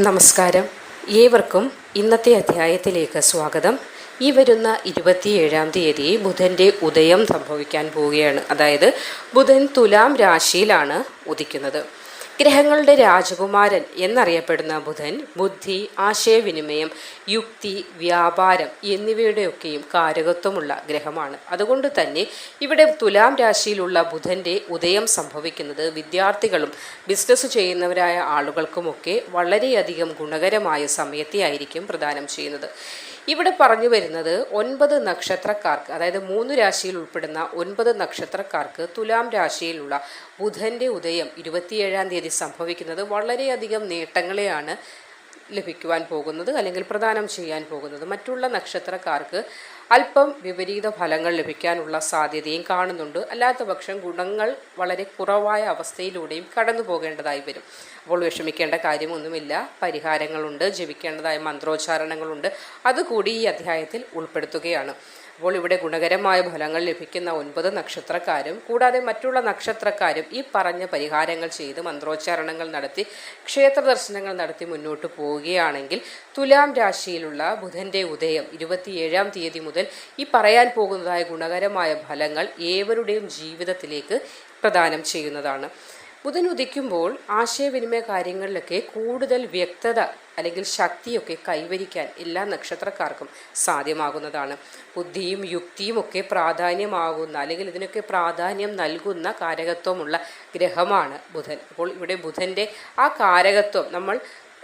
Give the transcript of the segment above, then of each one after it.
നമസ്കാരം. ഏവർക്കും ഇന്നത്തെ അധ്യായത്തിലേക്ക് സ്വാഗതം. ഈ വരുന്ന ഇരുപത്തിയേഴാം തീയതി ബുധന്റെ ഉദയം സംഭവിക്കാൻ പോവുകയാണ്. അതായത് ബുധൻ തുലാം രാശിയിലാണ് ഉദിക്കുന്നത്. ഗ്രഹങ്ങളുടെ രാജകുമാരൻ എന്നറിയപ്പെടുന്ന ബുധൻ ബുദ്ധി ആശയവിനിമയം യുക്തി വ്യാപാരം എന്നിവയുടെയൊക്കെയും കാരകത്വമുള്ള ഗ്രഹമാണ്. അതുകൊണ്ട് തന്നെ ഇവിടെ തുലാം രാശിയിലുള്ള ബുധന്റെ ഉദയം സംഭവിക്കുന്നത് വിദ്യാർത്ഥികളും ബിസിനസ് ചെയ്യുന്നവരായ ആളുകൾക്കുമൊക്കെ വളരെയധികം ഗുണകരമായ സമയത്തെയായിരിക്കും പ്രദാനം ചെയ്യുന്നത്. ഇവിടെ പറഞ്ഞു വരുന്നത് ഒൻപത് നക്ഷത്രക്കാർക്ക് അതായത് മൂന്ന് രാശിയിൽ ഉൾപ്പെടുന്ന ഒൻപത് നക്ഷത്രക്കാർക്ക് തുലാം രാശിയിലുള്ള ബുധന്റെ ഉദയം ഇരുപത്തിയേഴാം തീയതി സംഭവിക്കുന്നത് വളരെയധികം നേട്ടങ്ങളെയാണ് ലഭിക്കുവാൻ പോകുന്നത് അല്ലെങ്കിൽ പ്രദാനം ചെയ്യാൻ പോകുന്നത്. മറ്റുള്ള നക്ഷത്രക്കാർക്ക് അല്പം വിപരീത ഫലങ്ങൾ ലഭിക്കാനുള്ള സാധ്യതയും കാണുന്നുണ്ട്. അല്ലാത്ത പക്ഷം ഗുണങ്ങൾ വളരെ കുറവായ അവസ്ഥയിലൂടെയും കടന്നു പോകേണ്ടതായി വരും. അപ്പോൾ വിഷമിക്കേണ്ട കാര്യമൊന്നുമില്ല. പരിഹാരങ്ങളുണ്ട് ജപിക്കേണ്ടതായ മന്ത്രോച്ചാരണങ്ങളുണ്ട്. അതുകൂടി ഈ അധ്യായത്തിൽ ഉൾപ്പെടുത്തുകയാണ്. അപ്പോൾ ഇവിടെ ഗുണകരമായ ഫലങ്ങൾ ലഭിക്കുന്ന ഒൻപത് നക്ഷത്രക്കാരും കൂടാതെ മറ്റുള്ള നക്ഷത്രക്കാരും ഈ പറഞ്ഞ പരിഹാരങ്ങൾ ചെയ്ത് മന്ത്രോച്ചാരണങ്ങൾ നടത്തി ക്ഷേത്ര ദർശനങ്ങൾ നടത്തി മുന്നോട്ട് പോവുകയാണെങ്കിൽ തുലാം രാശിയിലുള്ള ബുധന്റെ ഉദയം ഇരുപത്തിയേഴാം തീയതി മുതൽ ഈ പറയാൻ പോകുന്നതായ ഗുണകരമായ ഫലങ്ങൾ ഏവരുടെയും ജീവിതത്തിലേക്ക് പ്രദാനം ചെയ്യുന്നതാണ്. ബുധൻ ഉദിക്കുമ്പോൾ ആശയവിനിമയ കാര്യങ്ങളിലൊക്കെ കൂടുതൽ വ്യക്തത അല്ലെങ്കിൽ ശക്തിയൊക്കെ കൈവരിക്കാൻ എല്ലാ നക്ഷത്രക്കാർക്കും സാധ്യമാകുന്നതാണ്. ബുദ്ധിയും യുക്തിയും ഒക്കെ പ്രാധാന്യമാകുന്ന അല്ലെങ്കിൽ ഇതിനൊക്കെ പ്രാധാന്യം നൽകുന്ന കാരകത്വമുള്ള ഗ്രഹമാണ് ബുധൻ. അപ്പോൾ ഇവിടെ ബുധന്റെ ആ കാരകത്വം നമ്മൾ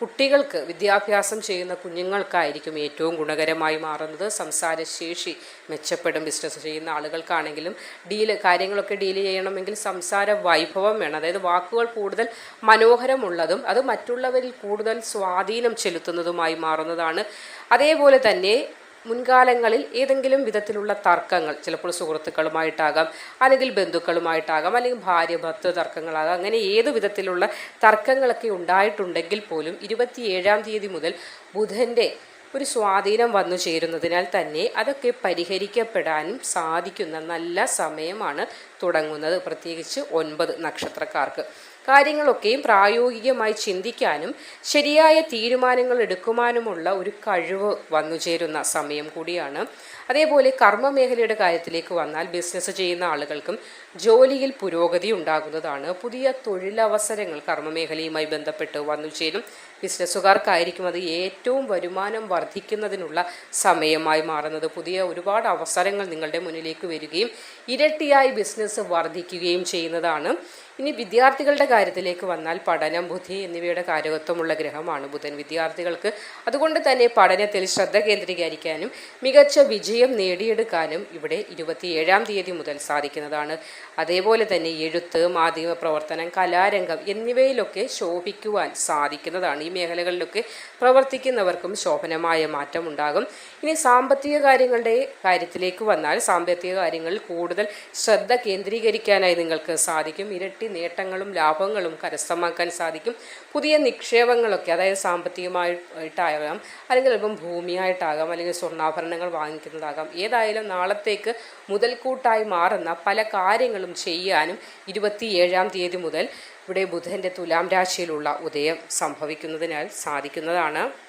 കുട്ടികൾക്ക് വിദ്യാഭ്യാസം ചെയ്യുന്ന കുഞ്ഞുങ്ങൾക്കായിരിക്കും ഏറ്റവും ഗുണകരമായി മാറുന്നത്. സംസാരശേഷി മെച്ചപ്പെടും. ബിസിനസ് ചെയ്യുന്ന ആളുകൾക്കാണെങ്കിലും ഡീൽ കാര്യങ്ങളൊക്കെ ഡീൽ ചെയ്യണമെങ്കിൽ സംസാര വൈഭവം വേണം. അതായത് വാക്കുകൾ കൂടുതൽ മനോഹരമുള്ളതും അത് മറ്റുള്ളവരിൽ കൂടുതൽ സ്വാധീനം ചെലുത്തുന്നതുമായി മാറുന്നതാണ്. അതേപോലെ തന്നെ മുൻകാലങ്ങളിൽ ഏതെങ്കിലും വിധത്തിലുള്ള തർക്കങ്ങൾ ചിലപ്പോൾ സുഹൃത്തുക്കളുമായിട്ടാകാം അല്ലെങ്കിൽ ബന്ധുക്കളുമായിട്ടാകാം അല്ലെങ്കിൽ ഭാര്യ ഭർത്തൃ തർക്കങ്ങളാകാം അങ്ങനെ ഏത് വിധത്തിലുള്ള തർക്കങ്ങളൊക്കെ ഉണ്ടായിട്ടുണ്ടെങ്കിൽ പോലും ഇരുപത്തിയേഴാം തീയതി മുതൽ ബുധന്റെ ഒരു സ്വാധീനം വന്നു ചേരുന്നതിനാൽ തന്നെ അതൊക്കെ പരിഹരിക്കപ്പെടാനും സാധിക്കുന്ന നല്ല സമയമാണ് തുടങ്ങുന്നത്. പ്രത്യേകിച്ച് ഒൻപത് നക്ഷത്രക്കാർക്ക്. കാര്യങ്ങളൊക്കെയും പ്രായോഗികമായി ചിന്തിക്കാനും ശരിയായ തീരുമാനങ്ങൾ എടുക്കുവാനുമുള്ള ഒരു കഴിവ് വന്നു ചേരുന്ന സമയം കൂടിയാണ്. അതേപോലെ കർമ്മ മേഖലയുടെ കാര്യത്തിലേക്ക് വന്നാൽ ബിസിനസ് ചെയ്യുന്ന ആളുകൾക്കും ജോലിയിൽ പുരോഗതി ഉണ്ടാകുന്നതാണ്. പുതിയ തൊഴിലവസരങ്ങൾ കർമ്മ മേഖലയുമായി ബന്ധപ്പെട്ട് വന്നു ചേരും. ബിസിനസ്സുകാർക്കായിരിക്കും അത് ഏറ്റവും വരുമാനം വർദ്ധിക്കുന്നതിനുള്ള സമയമായി മാറുന്നത്. പുതിയ ഒരുപാട് അവസരങ്ങൾ നിങ്ങളുടെ മുന്നിലേക്ക് വരികയും ഇരട്ടിയായി ബിസിനസ് വർദ്ധിക്കുകയും ചെയ്യുന്നതാണ്. ഇനി വിദ്യാർത്ഥികളുടെ കാര്യത്തിലേക്ക് വന്നാൽ പഠനം ബുദ്ധി എന്നിവയുടെ കാരകത്വമുള്ള ഗ്രഹമാണ് ബുധൻ വിദ്യാർത്ഥികൾക്ക്. അതുകൊണ്ട് തന്നെ പഠനത്തിൽ ശ്രദ്ധ കേന്ദ്രീകരിക്കാനും മികച്ച വിജയം നേടിയെടുക്കാനും ഇവിടെ ഇരുപത്തിയേഴാം തീയതി മുതൽ സാധിക്കുന്നതാണ്. അതേപോലെ തന്നെ എഴുത്ത് മാധ്യമ പ്രവർത്തനം കലാരംഗം എന്നിവയിലൊക്കെ ശോഭിക്കുവാൻ സാധിക്കുന്നതാണ്. ഈ മേഖലകളിലൊക്കെ പ്രവർത്തിക്കുന്നവർക്കും ശോഭനമായ മാറ്റം ഉണ്ടാകും ഇനി സാമ്പത്തിക കാര്യങ്ങളുടെ കാര്യത്തിലേക്ക് വന്നാൽ സാമ്പത്തിക കാര്യങ്ങളിൽ കൂടുതൽ ശ്രദ്ധ കേന്ദ്രീകരിക്കാനായി നിങ്ങൾക്ക് സാധിക്കും. ഇരട്ടി നേട്ടങ്ങളും ലാഭങ്ങളും കരസ്ഥമാക്കാൻ സാധിക്കും. പുതിയ നിക്ഷേപങ്ങളൊക്കെ അതായത് സാമ്പത്തികമായിട്ടാകാം അല്ലെങ്കിൽ അല്പം ഭൂമിയായിട്ടാകാം അല്ലെങ്കിൽ സ്വർണാഭരണങ്ങൾ വാങ്ങിക്കുന്നതാകാം ഏതായാലും നാളത്തേക്ക് മുതൽക്കൂട്ടായി മാറുന്ന പല കാര്യങ്ങളും ചെയ്യാനും ഇരുപത്തിയേഴാം തീയതി മുതൽ ഇവിടെ ബുധന്റെ തുലാം രാശിയിലുള്ള ഉദയം സംഭവിക്കുന്നതിനാൽ സാധിക്കുന്നതാണ്.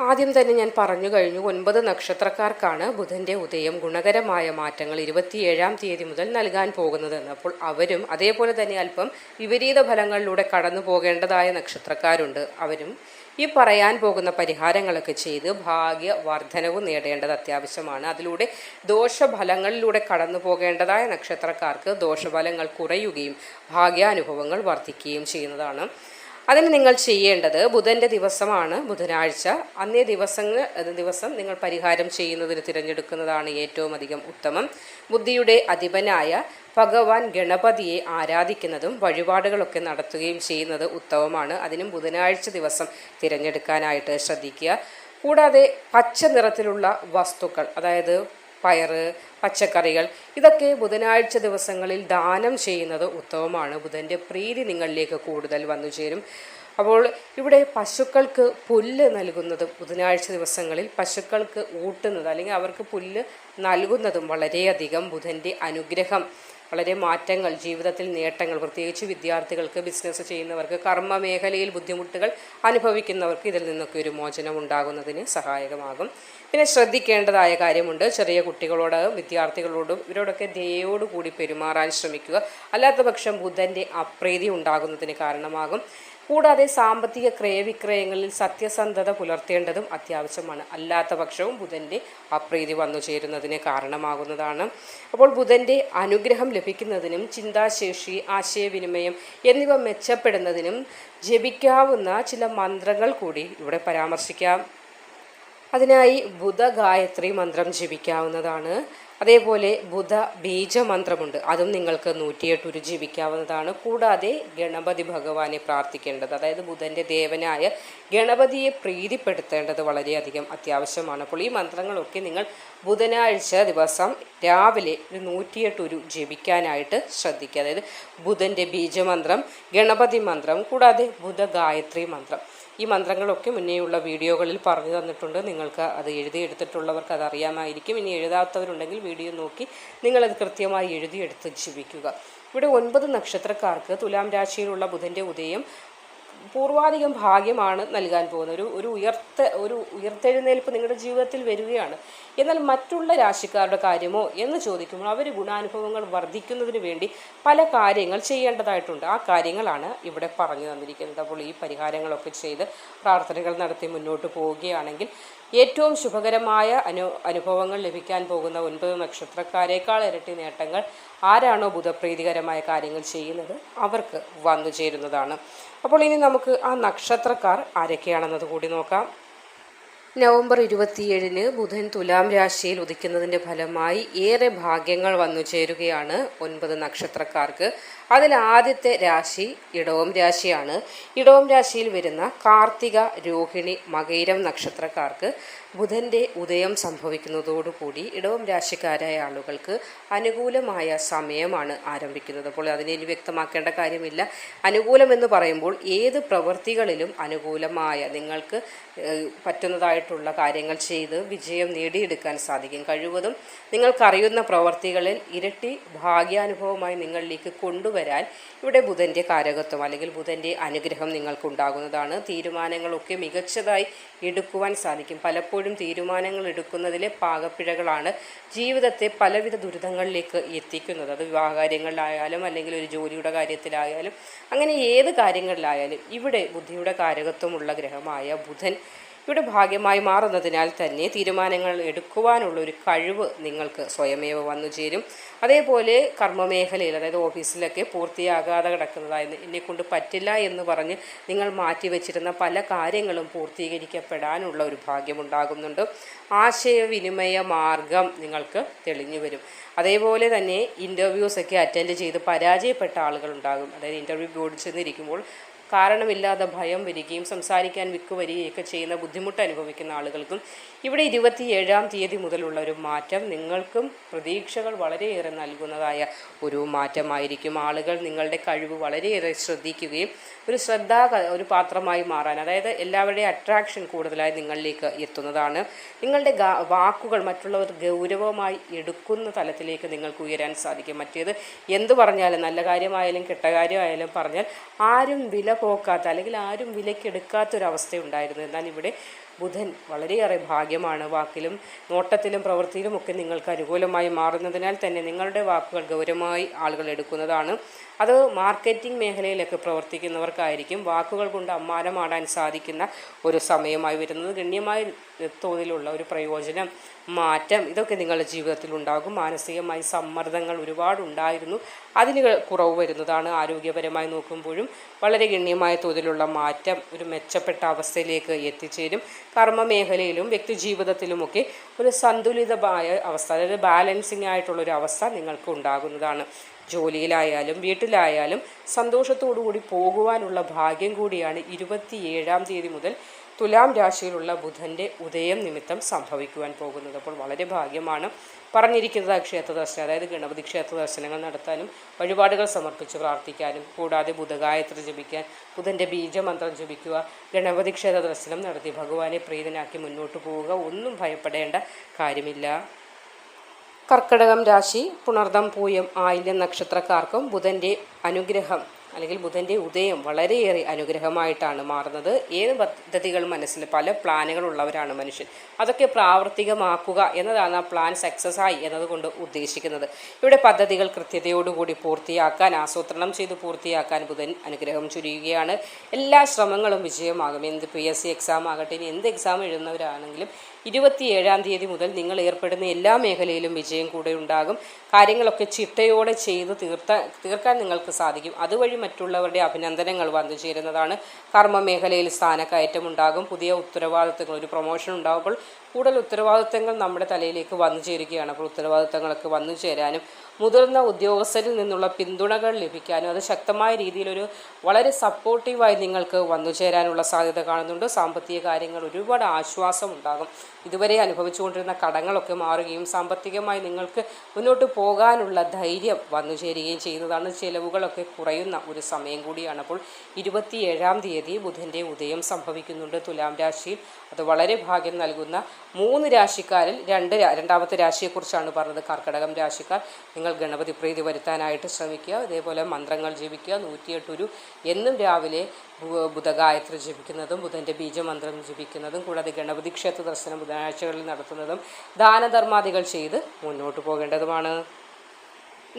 ആദ്യം തന്നെ ഞാൻ പറഞ്ഞു കഴിഞ്ഞു ഒൻപത് നക്ഷത്രക്കാർക്കാണ് ബുധന്റെ ഉദയം ഗുണകരമായ മാറ്റങ്ങൾ ഇരുപത്തിയേഴാം തീയതി മുതൽ നൽകാൻ പോകുന്നതെന്ന് അപ്പോൾ അവരും അതേപോലെ തന്നെ അല്പം വിപരീത ഫലങ്ങളിലൂടെ കടന്നു പോകേണ്ടതായ നക്ഷത്രക്കാരുണ്ട്. അവരും ഈ പറയാൻ പോകുന്ന പരിഹാരങ്ങളൊക്കെ ചെയ്ത് ഭാഗ്യ വർധനവ് നേടേണ്ടത് അത്യാവശ്യമാണ്. അതിലൂടെ ദോഷഫലങ്ങളിലൂടെ കടന്നു പോകേണ്ടതായ നക്ഷത്രക്കാർക്ക് ദോഷഫലങ്ങൾ കുറയുകയും ഭാഗ്യാനുഭവങ്ങൾ വർദ്ധിക്കുകയും ചെയ്യുന്നതാണ്. അതിന് നിങ്ങൾ ചെയ്യേണ്ടത് ബുധന്റെ ദിവസമാണ് ബുധനാഴ്ച. അന്നേ ദിവസങ്ങൾ ദിവസം നിങ്ങൾ പരിഹാരം ചെയ്യുന്നതിന് തിരഞ്ഞെടുക്കുന്നതാണ് ഏറ്റവും അധികം ഉത്തമം. ബുദ്ധിയുടെ അധിപനായ ഭഗവാൻ ഗണപതിയെ ആരാധിക്കുന്നതും വഴിപാടുകളൊക്കെ നടത്തുകയും ചെയ്യുന്നത് ഉത്തമമാണ്. അതിനും ബുധനാഴ്ച ദിവസം തിരഞ്ഞെടുക്കാനായിട്ട് ശ്രദ്ധിക്കുക. കൂടാതെ പച്ച നിറത്തിലുള്ള വസ്തുക്കൾ അതായത് പയറ് പച്ചക്കറികൾ. ഇതൊക്കെ ബുധനാഴ്ച ദിവസങ്ങളിൽ ദാനം ചെയ്യുന്നത് ഉത്തമമാണ്. ബുധന്റെ പ്രീതി നിങ്ങളിലേക്ക് കൂടുതൽ വന്നു ചേരും. അപ്പോൾ ഇവിടെ പശുക്കൾക്ക് പുല്ല് നൽകുന്നതും ബുധനാഴ്ച ദിവസങ്ങളിൽ പശുക്കൾക്ക് ഊട്ടുന്നത് അല്ലെങ്കിൽ അവർക്ക് പുല്ല് നൽകുന്നതും വളരെയധികം ബുധന്റെ അനുഗ്രഹം. വളരെ മാറ്റങ്ങൾ ജീവിതത്തിൽ നേട്ടങ്ങൾ പ്രത്യേകിച്ച് വിദ്യാർത്ഥികൾക്ക് ബിസിനസ് ചെയ്യുന്നവർക്ക് കർമ്മ മേഖലയിൽ ബുദ്ധിമുട്ടുകൾ അനുഭവിക്കുന്നവർക്ക് ഇതിൽ നിന്നൊക്കെ ഒരു മോചനം ഉണ്ടാകുന്നതിന് സഹായകമാകും. പിന്നെ ശ്രദ്ധിക്കേണ്ടതായ കാര്യമുണ്ട്. ചെറിയ കുട്ടികളോട് വിദ്യാർത്ഥികളോടും ഇവരോടൊക്കെ ദയോടുകൂടി പെരുമാറാൻ ശ്രമിക്കുക. അല്ലാത്ത പക്ഷം ബുധന്റെ അപ്രീതി ഉണ്ടാകുന്നതിന് കാരണമാകും. കൂടാതെ സാമ്പത്തിക ക്രയവിക്രയങ്ങളിൽ സത്യസന്ധത പുലർത്തേണ്ടതും അത്യാവശ്യമാണ്. അല്ലാത്ത പക്ഷവും ബുധന്റെ അപ്രീതി വന്നു ചേരുന്നതിന് കാരണമാകുന്നതാണ്. അപ്പോൾ ബുധന്റെ അനുഗ്രഹം ലഭിക്കുന്നതിനും ചിന്താശേഷി ആശയവിനിമയം എന്നിവ മെച്ചപ്പെടുന്നതിനും ജപിക്കാവുന്ന ചില മന്ത്രങ്ങൾ കൂടി ഇവിടെ പരാമർശിക്കാം. അതിനായി ബുധ ഗായത്രി മന്ത്രം ജപിക്കാവുന്നതാണ്. അതേപോലെ ബുധ ബീജമന്ത്രമുണ്ട്. അതും നിങ്ങൾക്ക് നൂറ്റിയെട്ട് ഒരു ജീവിക്കാവുന്നതാണ് കൂടാതെ ഗണപതി ഭഗവാനെ പ്രാർത്ഥിക്കേണ്ടത് അതായത് ബുധന്റെ ദേവനായ ഗണപതിയെ പ്രീതിപ്പെടുത്തേണ്ടത് വളരെയധികം അത്യാവശ്യമാണ്. അപ്പോൾ ഈ മന്ത്രങ്ങളൊക്കെ നിങ്ങൾ ബുധനാഴ്ച ദിവസം രാവിലെ ഒരു നൂറ്റിയെട്ട് ഒരു ജപിക്കാനായിട്ട് ശ്രദ്ധിക്കുക. അതായത് ബുധന്റെ ബീജമന്ത്രം ഗണപതി മന്ത്രം കൂടാതെ ബുധ ഗായത്രി മന്ത്രം. ഈ മന്ത്രങ്ങളൊക്കെ മുന്നേയുള്ള വീഡിയോകളിൽ പറഞ്ഞു തന്നിട്ടുണ്ട്. നിങ്ങൾക്ക് അത് എഴുതിയെടുത്തിട്ടുള്ളവർക്ക് അത് അറിയാമായിരിക്കും ഇനി എഴുതാത്തവരുണ്ടെങ്കിൽ വീഡിയോ നോക്കി നിങ്ങളത് കൃത്യമായി എഴുതിയെടുത്ത് ജീവിക്കുക. ഇവിടെ ഒൻപത് നക്ഷത്രക്കാർക്ക് തുലാം രാശിയിലുള്ള ബുധന്റെ ഉദയം പൂർവാധികം ഭാഗ്യമാണ് നൽകാൻ പോകുന്നത്. ഒരു ഒരു ഉയർത്ത ഒരു ഉയർത്തെഴുന്നേൽപ്പ് നിങ്ങളുടെ ജീവിതത്തിൽ വരികയാണ്. എന്നാൽ മറ്റുള്ള രാശിക്കാരുടെ കാര്യമോ എന്ന് ചോദിക്കുമ്പോൾ അവർ ഗുണാനുഭവങ്ങൾ വർദ്ധിക്കുന്നതിന് വേണ്ടി പല കാര്യങ്ങൾ ചെയ്യേണ്ടതായിട്ടുണ്ട്. ആ കാര്യങ്ങളാണ് ഇവിടെ പറഞ്ഞു തന്നിരിക്കുന്നത്. അപ്പോൾ ഈ പരിഹാരങ്ങളൊക്കെ ചെയ്ത് പ്രാർത്ഥനകൾ നടത്തി മുന്നോട്ട് പോവുകയാണെങ്കിൽ ഏറ്റവും ശുഭകരമായ അനു അനുഭവങ്ങൾ ലഭിക്കാൻ പോകുന്ന ഒൻപത് നക്ഷത്രക്കാരേക്കാൾ ഇരട്ടി നേട്ടങ്ങൾ ആരാണോ ബുധപ്രീതികരമായ കാര്യങ്ങൾ ചെയ്യുന്നത് അവർക്ക് വന്നു ചേരുന്നതാണ്. അപ്പോൾ ഇനി നമുക്ക് ആ നക്ഷത്രക്കാർ ആരൊക്കെയാണെന്നത് കൂടി നോക്കാം. നവംബർ ഇരുപത്തിയേഴിന് ബുധൻ തുലാം രാശിയിൽ ഉദിക്കുന്നതിന്റെ ഫലമായി ഏറെ ഭാഗ്യങ്ങൾ വന്നു ചേരുകയാണ് ഒൻപത് നക്ഷത്രക്കാർക്ക്. അതിൽ ആദ്യത്തെ രാശി ഇടവം രാശിയാണ്. ഇടവം രാശിയിൽ വരുന്ന കാർത്തിക രോഹിണി മകൈരം നക്ഷത്രക്കാർക്ക് ബുധന്റെ ഉദയം സംഭവിക്കുന്നതോടുകൂടി ഇടവം രാശിക്കാരായ ആളുകൾക്ക് അനുകൂലമായ സമയമാണ് ആരംഭിക്കുന്നത്. അപ്പോൾ അതിനെ ഇനി വ്യക്തമാക്കേണ്ട കാര്യമില്ല. അനുകൂലമെന്ന് പറയുമ്പോൾ ഏത് പ്രവൃത്തികളിലും അനുകൂലമായ നിങ്ങൾക്ക് പറ്റുന്നതായിട്ടുള്ള കാര്യങ്ങൾ ചെയ്ത് വിജയം നേടിയെടുക്കാൻ സാധിക്കും. കഴിവതും നിങ്ങൾക്കറിയുന്ന പ്രവർത്തികളിൽ ഇരട്ടി ഭാഗ്യാനുഭവമായി നിങ്ങളിലേക്ക് കൊണ്ടുവരാൻ ഇവിടെ ബുധന്റെ കാരകത്വം അല്ലെങ്കിൽ ബുധന്റെ അനുഗ്രഹം നിങ്ങൾക്കുണ്ടാകുന്നതാണ്. തീരുമാനങ്ങളൊക്കെ മികച്ചതായി എടുക്കുവാൻ സാധിക്കും. പലപ്പോഴും തീരുമാനങ്ങൾ എടുക്കുന്നതിലെ പാകപ്പിഴകളാണ് ജീവിതത്തെ പലവിധ ദുരിതങ്ങളിലേക്ക് എത്തിക്കുന്നത്. അത് വിവാഹകാര്യങ്ങളിലായാലും അല്ലെങ്കിൽ ഒരു ജോലിയുടെ കാര്യത്തിലായാലും അങ്ങനെ ഏത് കാര്യങ്ങളിലായാലും ഇവിടെ ബുദ്ധിയുടെ കാരകത്വമുള്ള ഗ്രഹമായ ബുധൻ ഇവിടെ ഭാഗ്യമായി മാറുന്നതിനാൽ തന്നെ തീരുമാനങ്ങൾ എടുക്കുവാനുള്ള ഒരു കഴിവ് നിങ്ങൾക്ക് സ്വയമേവ വന്നു ചേരും. അതേപോലെ കർമ്മമേഖലയിൽ അതായത് ഓഫീസിലൊക്കെ പൂർത്തിയാകാതെ കിടക്കുന്നതായി എന്നെ കൊണ്ട് പറ്റില്ല എന്ന് പറഞ്ഞ് നിങ്ങൾ മാറ്റിവെച്ചിരുന്ന പല കാര്യങ്ങളും പൂർത്തീകരിക്കപ്പെടാനുള്ള ഒരു ഭാഗ്യമുണ്ടാകുന്നുണ്ട് ആശയവിനിമയ മാർഗം നിങ്ങൾക്ക് തെളിഞ്ഞു വരും. അതേപോലെ തന്നെ ഇന്റർവ്യൂസൊക്കെ അറ്റൻഡ് ചെയ്ത് പരാജയപ്പെട്ട ആളുകളുണ്ടാകും അതായത് ഇന്റർവ്യൂ ബോർഡിൽ ചെന്നിരിക്കുമ്പോൾ കാരണമില്ലാതെ ഭയം വരികയും സംസാരിക്കാൻ വിക്ക് വരികയൊക്കെ ചെയ്യുന്ന ബുദ്ധിമുട്ട് അനുഭവിക്കുന്ന ആളുകൾക്കും ഇവിടെ ഇരുപത്തി ഏഴാം തീയതി മുതലുള്ള ഒരു മാറ്റം നിങ്ങൾക്കും പ്രതീക്ഷകൾ വളരെയേറെ നൽകുന്നതായ ഒരു മാറ്റമായിരിക്കും. ആളുകൾ നിങ്ങളുടെ കഴിവ് വളരെയേറെ ശ്രദ്ധിക്കുകയും ഒരു ശ്രദ്ധാ ഒരു പാത്രമായി മാറാൻ അതായത് എല്ലാവരുടെയും അട്രാക്ഷൻ കൂടുതലായി നിങ്ങളിലേക്ക് എത്തുന്നതാണ്. നിങ്ങളുടെ വാക്കുകൾ മറ്റുള്ളവർ ഗൗരവമായി എടുക്കുന്ന തലത്തിലേക്ക് നിങ്ങൾക്ക് ഉയരാൻ സാധിക്കും. മറ്റേത് എന്ത് പറഞ്ഞാലും നല്ല കാര്യമായാലും കെട്ട കാര്യമായാലും പറഞ്ഞാൽ ആരും വില പോക്കാത്ത അല്ലെങ്കിൽ ആരും വിലക്കെടുക്കാത്തൊരവസ്ഥയുണ്ടായിരുന്നു. എന്നാൽ ഇവിടെ ബുധൻ വളരെയേറെ ഭാഗ്യമാണ്. വാക്കിലും നോട്ടത്തിലും പ്രവൃത്തിയിലും ഒക്കെ നിങ്ങൾക്ക് അനുകൂലമായി മാറുന്നതിനാൽ തന്നെ നിങ്ങളുടെ വാക്കുകൾ ഗൗരവമായി ആളുകൾ എടുക്കുന്നതാണ്. അത് മാർക്കറ്റിംഗ് മേഖലയിലൊക്കെ പ്രവർത്തിക്കുന്നവർക്കായിരിക്കും വാക്കുകൾ കൊണ്ട് അമ്മാനമാടാൻ സാധിക്കുന്ന ഒരു സമയമായി വരുന്നത്. ഗണ്യമായ തോതിലുള്ള ഒരു പ്രയോജനം മാറ്റം ഇതൊക്കെ നിങ്ങളുടെ ജീവിതത്തിൽ ഉണ്ടാകും മാനസികമായി സമ്മർദ്ദങ്ങൾ ഒരുപാട് ഉണ്ടായിരുന്നു. അതിന് കുറവ് വരുന്നതാണ് ആരോഗ്യപരമായി നോക്കുമ്പോഴും. വളരെ ഗണ്യമായ തോതിലുള്ള മാറ്റം ഒരു മെച്ചപ്പെട്ട അവസ്ഥയിലേക്ക് എത്തിച്ചേരും. കർമ്മ മേഖലയിലും വ്യക്തി ജീവിതത്തിലുമൊക്കെ ഒരു സന്തുലിതമായ അവസ്ഥ അതായത് ബാലൻസിങ് ആയിട്ടുള്ളൊരു അവസ്ഥ നിങ്ങൾക്ക് ഉണ്ടാകുന്നതാണ്. ജോലിയിലായാലും വീട്ടിലായാലും സന്തോഷത്തോടു കൂടി പോകുവാനുള്ള ഭാഗ്യം കൂടിയാണ് ഇരുപത്തിയേഴാം തീയതി മുതൽ തുലാം രാശിയിലുള്ള ബുധന്റെ ഉദയം നിമിത്തം സംഭവിക്കുവാൻ പോകുന്നത്. അപ്പോൾ വളരെ ഭാഗ്യമാണ്. പറഞ്ഞിരിക്കുന്നത് ക്ഷേത്ര ദർശനം അതായത് ഗണപതി ക്ഷേത്ര ദർശനങ്ങൾ നടത്താനും വഴിപാടുകൾ സമർപ്പിച്ച് പ്രാർത്ഥിക്കാനും കൂടാതെ ബുധഗായത്രി ജപിക്കാൻ ബുധന്റെ ബീജമന്ത്രം ജപിക്കുക ഗണപതി ക്ഷേത്ര ദർശനം നടത്തി ഭഗവാനെ പ്രീതനാക്കി മുന്നോട്ട് പോവുക ഒന്നും ഭയപ്പെടേണ്ട കാര്യമില്ല. കർക്കടകം രാശി പുണർദം പൂയം ആയില്യം നക്ഷത്രക്കാർക്കും ബുധന്റെ അനുഗ്രഹം അല്ലെങ്കിൽ ബുധന്റെ ഉദയം വളരെയേറെ അനുഗ്രഹമായിട്ടാണ് മാറുന്നത്. ഏത് പദ്ധതികൾ മനസ്സിൽ പല പ്ലാനുകൾ ഉള്ളവരാണ് മനുഷ്യൻ. അതൊക്കെ പ്രാവർത്തികമാക്കുക എന്നതാണ് ആ പ്ലാൻ സക്സസ് ആയി എന്നതുകൊണ്ട് ഉദ്ദേശിക്കുന്നത്. ഇവിടെ പദ്ധതികൾ കൃത്യതയോടുകൂടി പൂർത്തിയാക്കാൻ ആസൂത്രണം ചെയ്ത് പൂർത്തിയാക്കാൻ ബുധൻ അനുഗ്രഹം ചുരിയുകയാണ്. എല്ലാ ശ്രമങ്ങളും വിജയമാകും. എന്ത് പി എസ് സി എക്സാം ആകട്ടെ ഇനി എന്ത് എക്സാം എഴുതുന്നവരാണെങ്കിലും ഇരുപത്തിയേഴാം തീയതി മുതൽ നിങ്ങൾ ഏർപ്പെടുന്ന എല്ലാ മേഖലയിലും വിജയം കൂടെ ഉണ്ടാകും. കാര്യങ്ങളൊക്കെ ചിട്ടയോടെ ചെയ്ത് തീർത്ത തീർക്കാൻ നിങ്ങൾക്ക് സാധിക്കും. അതുവഴി മറ്റുള്ളവരുടെ അഭിനന്ദനങ്ങൾ വന്നു ചേരുന്നതാണ്. കർമ്മ മേഖലയിൽ സ്ഥാനക്കയറ്റം ഉണ്ടാകും പുതിയ ഉത്തരവാദിത്തങ്ങൾ ഒരു പ്രൊമോഷൻ ഉണ്ടാകുമ്പോൾ കൂടുതൽ ഉത്തരവാദിത്തങ്ങൾ നമ്മുടെ തലയിലേക്ക് വന്നു ചേരുകയാണ്. അപ്പോൾ ഉത്തരവാദിത്തങ്ങളൊക്കെ വന്നു ചേരാനും മുതിർന്ന ഉദ്യോഗസ്ഥരിൽ നിന്നുള്ള പിന്തുണകൾ ലഭിക്കാനും അത് ശക്തമായ രീതിയിലൊരു വളരെ സപ്പോർട്ടീവായി നിങ്ങൾക്ക് വന്നു ചേരാനുള്ള സാധ്യത കാണുന്നുണ്ട്. സാമ്പത്തിക കാര്യങ്ങൾ ഒരുപാട് ആശ്വാസം ഉണ്ടാകും. ഇതുവരെ അനുഭവിച്ചുകൊണ്ടിരുന്ന കടങ്ങളൊക്കെ മാറുകയും സാമ്പത്തികമായി നിങ്ങൾക്ക് മുന്നോട്ട് പോകാനുള്ള ധൈര്യം വന്നു ചേരുകയും ചെയ്യുന്നതാണ്. ചെലവുകളൊക്കെ കുറയുന്ന ഒരു സമയം കൂടിയാണ്. അപ്പോൾ ഇരുപത്തിയേഴാം തീയതി ബുധന്റെ ഉദയം സംഭവിക്കുന്നുണ്ട്. തുലാം രാശിയിൽ അത് വളരെ ഭാഗ്യം നൽകുന്ന മൂന്ന് രാശിക്കാരിൽ രണ്ട് രണ്ടാമത്തെ രാശിയെക്കുറിച്ചാണ് പറഞ്ഞത്. കർക്കിടകം രാശിക്കാർ നിങ്ങൾ ഗണപതി പ്രീതി വരുത്താനായിട്ട് ശ്രമിക്കുക. ഇതേപോലെ മന്ത്രങ്ങൾ ജപിക്കുക. നൂറ്റിയെട്ടൊരു എന്നും രാവിലെ ബുധഗായത്രി ജപിക്കുന്നതും ബുധന്റെ ബീജമന്ത്രം ജപിക്കുന്നതും കൂടാതെ ഗണപതി ക്ഷേത്ര ദർശനം ബുധനാഴ്ചകളിൽ നടത്തുന്നതും ദാനധർമാദികൾ ചെയ്ത് മുന്നോട്ട് പോകേണ്ടതുമാണ്.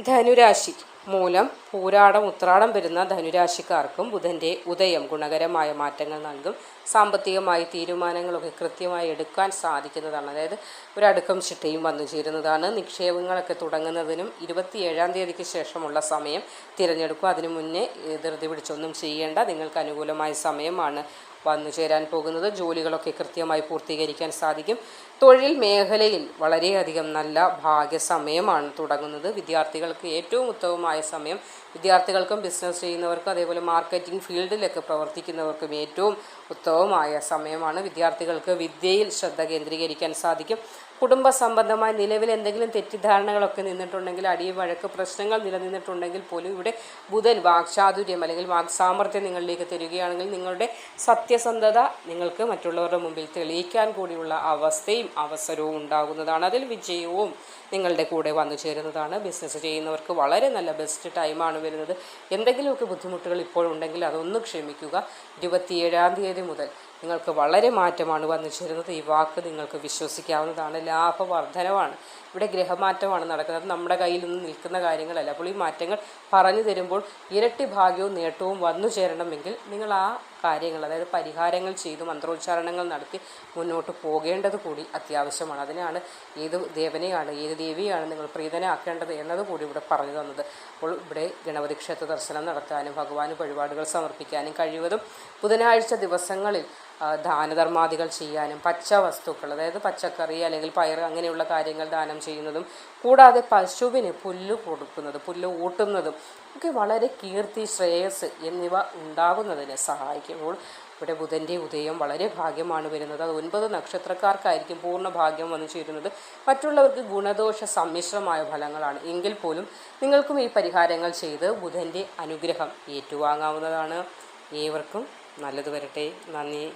ധനുരാശി മൂലം പൂരാടം ഉത്രാടം വരുന്ന ധനുരാശിക്കാർക്കും ബുധന്റെ ഉദയം ഗുണകരമായ മാറ്റങ്ങൾ നൽകും. സാമ്പത്തികമായി തീരുമാനങ്ങളൊക്കെ കൃത്യമായി എടുക്കാൻ സാധിക്കുന്നതാണ്. അതായത് ഒരടുക്കം ചിട്ടയും വന്നു ചേരുന്നതാണ്. നിക്ഷേപങ്ങളൊക്കെ തുടങ്ങുന്നതിനും ഇരുപത്തിയേഴാം തീയതിക്ക് ശേഷമുള്ള സമയം തിരഞ്ഞെടുക്കും. അതിനു മുന്നേ ധൃതി പിടിച്ചൊന്നും ചെയ്യേണ്ട. നിങ്ങൾക്ക് അനുകൂലമായ സമയമാണ്. വന്നു ചേരാൻ പോകുന്നത്. ജോലികളൊക്കെ കൃത്യമായി പൂർത്തീകരിക്കാൻ സാധിക്കും. തൊഴിൽ മേഖലയിൽ വളരെയധികം നല്ല ഭാഗ്യസമയമാണ് തുടങ്ങുന്നത്. വിദ്യാർത്ഥികൾക്ക് ഏറ്റവും ഉത്തമമായ സമയം വിദ്യാർത്ഥികൾക്കും ബിസിനസ് ചെയ്യുന്നവർക്കും അതേപോലെ മാർക്കറ്റിംഗ് ഫീൽഡിലൊക്കെ പ്രവർത്തിക്കുന്നവർക്കും ഏറ്റവും ഉത്തമമായ സമയമാണ്. വിദ്യാർത്ഥികൾക്ക് വിദ്യയിൽ ശ്രദ്ധ കേന്ദ്രീകരിക്കാൻ സാധിക്കും. കുടുംബ സംബന്ധമായി നിലവിൽ എന്തെങ്കിലും തെറ്റിദ്ധാരണകളൊക്കെ നിന്നിട്ടുണ്ടെങ്കിൽ അടിയ വഴക്ക് പ്രശ്നങ്ങൾ നിലനിന്നിട്ടുണ്ടെങ്കിൽ പോലും ഇവിടെ ബുധൻ വാക്ചാതുര്യം അല്ലെങ്കിൽ വാക്സാമർഥ്യം നിങ്ങളിലേക്ക് തരികയാണെങ്കിൽ നിങ്ങളുടെ സത്യസന്ധത നിങ്ങൾക്ക് മറ്റുള്ളവരുടെ മുമ്പിൽ തെളിയിക്കാൻ കൂടിയുള്ള അവസ്ഥയും അവസരവും ഉണ്ടാകുന്നതാണ്. അതിൽ വിജയവും നിങ്ങളുടെ കൂടെ വന്നു ചേരുന്നതാണ്. ബിസിനസ് ചെയ്യുന്നവർക്ക് വളരെ നല്ല ബെസ്റ്റ് ടൈമാണ് വരുന്നത്. എന്തെങ്കിലുമൊക്കെ ബുദ്ധിമുട്ടുകൾ ഇപ്പോഴുണ്ടെങ്കിൽ അതൊന്ന് ക്ഷമിക്കുക. ഇരുപത്തിയേഴാം തീയതി മുതൽ നിങ്ങൾക്ക് വളരെ മാറ്റമാണ് വന്നു ചേരുന്നത്. ഈ വാക്ക് നിങ്ങൾക്ക് വിശ്വസിക്കാവുന്നതാണ്. ലാഭവർദ്ധനവാണ്. ഇവിടെ ഗ്രഹമാറ്റമാണ് നടക്കുന്നത്. നമ്മുടെ കയ്യിൽ നിന്ന് നിൽക്കുന്ന കാര്യങ്ങളല്ല. അപ്പോൾ ഈ മാറ്റങ്ങൾ പറഞ്ഞു തരുമ്പോൾ ഇരട്ടി ഭാഗ്യവും നേട്ടവും വന്നു ചേരണമെങ്കിൽ നിങ്ങൾ ആ കാര്യങ്ങൾ അതായത് പരിഹാരങ്ങൾ ചെയ്ത് മന്ത്രോച്ചാരണങ്ങൾ നടത്തി മുന്നോട്ട് പോകേണ്ടത് കൂടി അത്യാവശ്യമാണ്. അതിനാണ് ഏത് ദേവനെയാണ് ഏത് ദേവിയാണ് നിങ്ങൾ പ്രീതനാക്കേണ്ടത് എന്നത് കൂടി ഇവിടെ പറഞ്ഞു തന്നത്. അപ്പോൾ ഇവിടെ ഗണപതി ക്ഷേത്ര ദർശനം നടത്താനും ഭഗവാന് വഴിപാടുകൾ സമർപ്പിക്കാനും കഴിവതും ബുധനാഴ്ച ദിവസങ്ങളിൽ ദാനധർമാദികൾ ചെയ്യാനും പച്ച വസ്തുക്കൾ അതായത് പച്ചക്കറി അല്ലെങ്കിൽ പയർ അങ്ങനെയുള്ള കാര്യങ്ങൾ ദാനം ചെയ്യുന്നതും കൂടാതെ പശുവിന് പുല്ല് കൊടുക്കുന്നത് പുല്ല് ഊട്ടുന്നതും ഒക്കെ വളരെ കീർത്തി ശ്രേയസ് എന്നിവ ഉണ്ടാകുന്നതിന് സഹായിക്കുമ്പോൾ ഇവിടെ ബുധന്റെ ഉദയം വളരെ ഭാഗ്യമാണ് വരുന്നത്. അത് ഒൻപത് നക്ഷത്രക്കാർക്കായിരിക്കും പൂർണ ഭാഗ്യം വന്നു ചേരുന്നത്. മറ്റുള്ളവർക്ക് ഗുണദോഷ സമ്മിശ്രമായ ഫലങ്ങളാണ്. എങ്കിൽ പോലും നിങ്ങൾക്കും ഈ പരിഹാരങ്ങൾ ചെയ്ത് ബുധന്റെ അനുഗ്രഹം ഏറ്റുവാങ്ങാവുന്നതാണ്. ഏവർക്കും നല്ലത് വരട്ടെ. നന്ദി.